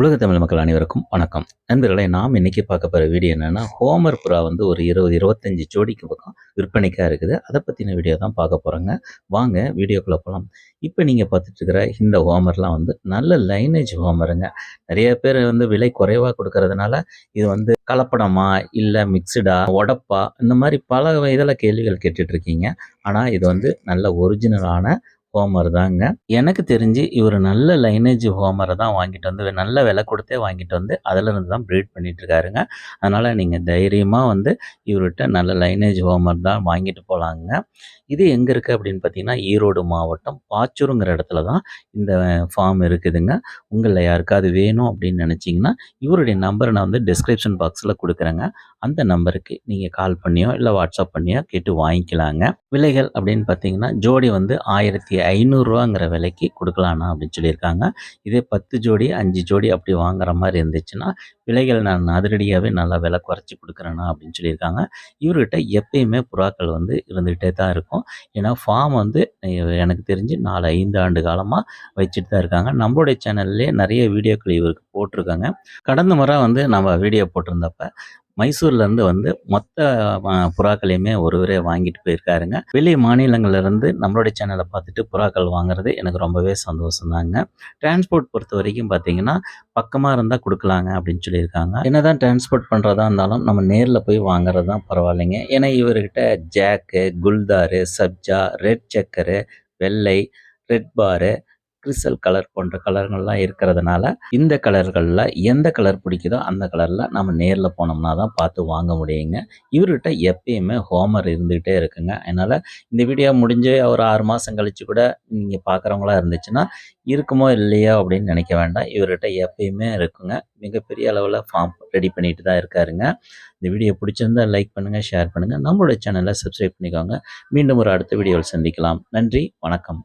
உலக தமிழ் மக்கள் அனைவருக்கும் வணக்கம். நண்பர்களே நாம் இன்னைக்கு பார்க்க போகிற வீடியோ என்னென்னா ஹோமர் புறா வந்து ஒரு இருபது இருபத்தஞ்சி ஜோடிக்கு பக்கம் விற்பனைக்காக இருக்குது. அதை பற்றின வீடியோ தான் பார்க்க போகிறோங்க வாங்க வீடியோக்குள்ளே போகலாம் இப்போ நீங்கள் பார்த்துட்டுருக்கிற இந்த ஹோமர்லாம் வந்து நல்ல லைனேஜ் ஹோமருங்க. நிறைய பேர் வந்து விலை குறைவாக கொடுக்கறதுனால இது வந்து கலப்படமா இல்லை மிக்சடா உடப்பா இந்த மாதிரி பல இதில் கேள்விகள் கேட்டுட்ருக்கீங்க. ஆனால் இது வந்து நல்ல ஒரிஜினலான ஹோமர் தாங்க. எனக்கு தெரிஞ்சு இவர் நல்ல லைனேஜ் ஹோமரை தான் வாங்கிட்டு வந்து நல்ல விலை கொடுத்தே வாங்கிட்டு வந்து அதிலிருந்து தான் ப்ரீட் பண்ணிட்டு இருக்காருங்க. அதனால் நீங்கள் தைரியமாக வந்து இவர்கிட்ட நல்ல லைனேஜ் ஹோமர் தான் வாங்கிட்டு போகலாங்க இது எங்கே இருக்குது அப்படின்னு பார்த்தீங்கன்னா ஈரோடு மாவட்டம் பாச்சூருங்கிற இடத்துல தான் இந்த ஃபார்ம் இருக்குதுங்க. உங்களில் யாருக்காவது வேணும் அப்படின்னு நினச்சிங்கன்னா இவருடைய நம்பரை நான் வந்து டிஸ்கிரிப்ஷன் பாக்ஸில் கொடுக்குறேங்க. அந்த நம்பருக்கு நீங்கள் கால் பண்ணியோ இல்லை வாட்ஸ்அப் பண்ணியோ கேட்டு வாங்கிக்கலாங்க. விலைகள் அப்படின்னு பார்த்தீங்கன்னா ஜோடி வந்து ஆயிரத்தி ஐநூறுரூவாங்கிற விலைக்கு கொடுக்கலாண்ணா அப்படின்னு சொல்லியிருக்காங்க. இதே பத்து ஜோடி அஞ்சு ஜோடி அப்படி வாங்குற மாதிரி இருந்துச்சுன்னா விலைகள் நான் அதிரடியாகவே நல்லா விலை குறைச்சி கொடுக்குறேண்ணா அப்படின்னு சொல்லியிருக்காங்க. இவர்கிட்ட எப்பயுமே புறாக்கள் வந்து இருந்துகிட்டே தான் இருக்கும். ஏன்னா ஃபார்ம் வந்து எனக்கு தெரிஞ்சு நாலு ஐந்து ஆண்டு காலமாக வச்சுட்டு தான் இருக்காங்க. நம்மளுடைய சேனல்லே நிறைய வீடியோக்கள் இவருக்கு போட்டிருக்காங்க. கடந்த முறை வந்து நம்ம வீடியோ போட்டிருந்தப்ப மைசூர்லேருந்து வந்து மொத்த புறாக்களையுமே ஒருவரே வாங்கிட்டு போயிருக்காருங்க. வெளி மாநிலங்கள்லேருந்து நம்மளுடைய சேனலை பார்த்துட்டு புறாக்கள் வாங்குறது எனக்கு ரொம்பவே சந்தோஷம் தாங்க டிரான்ஸ்போர்ட் பொறுத்த வரைக்கும் பார்த்தீங்கன்னா பக்கமாக இருந்தால் கொடுக்கலாங்க அப்படின்னு சொல்லியிருக்காங்க. என்ன தான் டிரான்ஸ்போர்ட் பண்ணுறதா இருந்தாலும் நம்ம நேரில் போய் வாங்குறது தான் பரவாயில்லைங்க. ஏன்னா இவர்கிட்ட ஜாக்கு குல்தாரு சப்ஜா ரெட் சக்கரு வெள்ளை ரெட் பாரு கிறிஸ்டல் கலர் போன்ற கலர்கள்லாம் இருக்கிறதுனால இந்த கலர்களில் எந்த கலர் பிடிக்குதோ அந்த கலரில் நம்ம நேரில் போனோம்னா தான் பார்த்து வாங்க முடியுங்க. இவர்கிட்ட எப்பயுமே ஹோமர் இருந்துகிட்டே இருக்குங்க. அதனால் இந்த வீடியோ முடிஞ்சு ஒரு ஆறு மாதம் கழித்து கூட நீங்கள் பார்க்குறவங்களா இருந்துச்சுன்னா இருக்குமோ இல்லையோ அப்படின்னு நினைக்க வேண்டாம். இவர்கிட்ட எப்பயுமே இருக்குங்க. மிகப்பெரிய அளவில் ஃபார்ம் ரெடி பண்ணிட்டு தான் இருக்காருங்க. இந்த வீடியோ பிடிச்சிருந்தா லைக் பண்ணுங்கள் ஷேர் பண்ணுங்கள் நம்மளோட சேனலை சப்ஸ்கிரைப் பண்ணிக்கோங்க. மீண்டும் ஒரு அடுத்த வீடியோவில் சந்திக்கலாம். நன்றி வணக்கம்.